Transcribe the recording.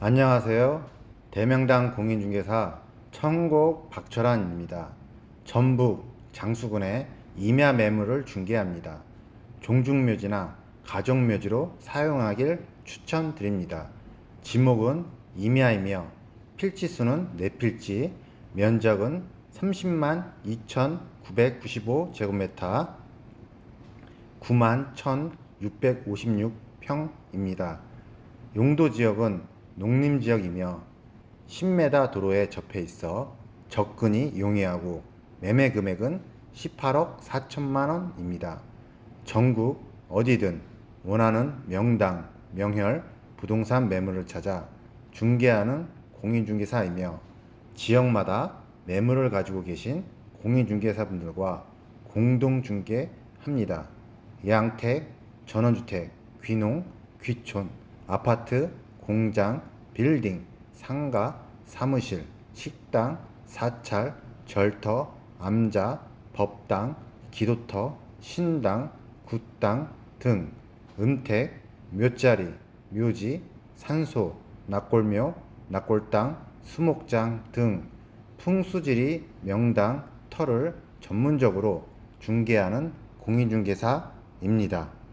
안녕하세요. 대명당 공인중개사 천곡 박철환입니다. 전북 장수군의 임야 매물을 중개합니다. 종중묘지나 가족묘지로 사용하길 추천드립니다. 지목은 임야이며 필지수는 4필지, 면적은 30만 2,995제곱미터, 9만 1,656평입니다. 용도 지역은 농림 지역이며 10m 도로에 접해 있어 접근이 용이하고 매매 금액은 18억 4천만 원입니다. 전국 어디든 원하는 명당, 명혈, 부동산 매물을 찾아 중개하는 공인중개사이며 지역마다 매물을 가지고 계신 공인중개사분들과 공동중개합니다. 양택, 전원주택, 귀농, 귀촌, 아파트, 공장, 빌딩, 상가, 사무실, 식당, 사찰, 절터, 암자, 법당, 기도터, 신당, 굿당 등 은택, 묘자리, 묘지, 산소, 낙골묘, 낙골당, 수목장 등 풍수지리 명당, 터를 전문적으로 중개하는 공인중개사입니다.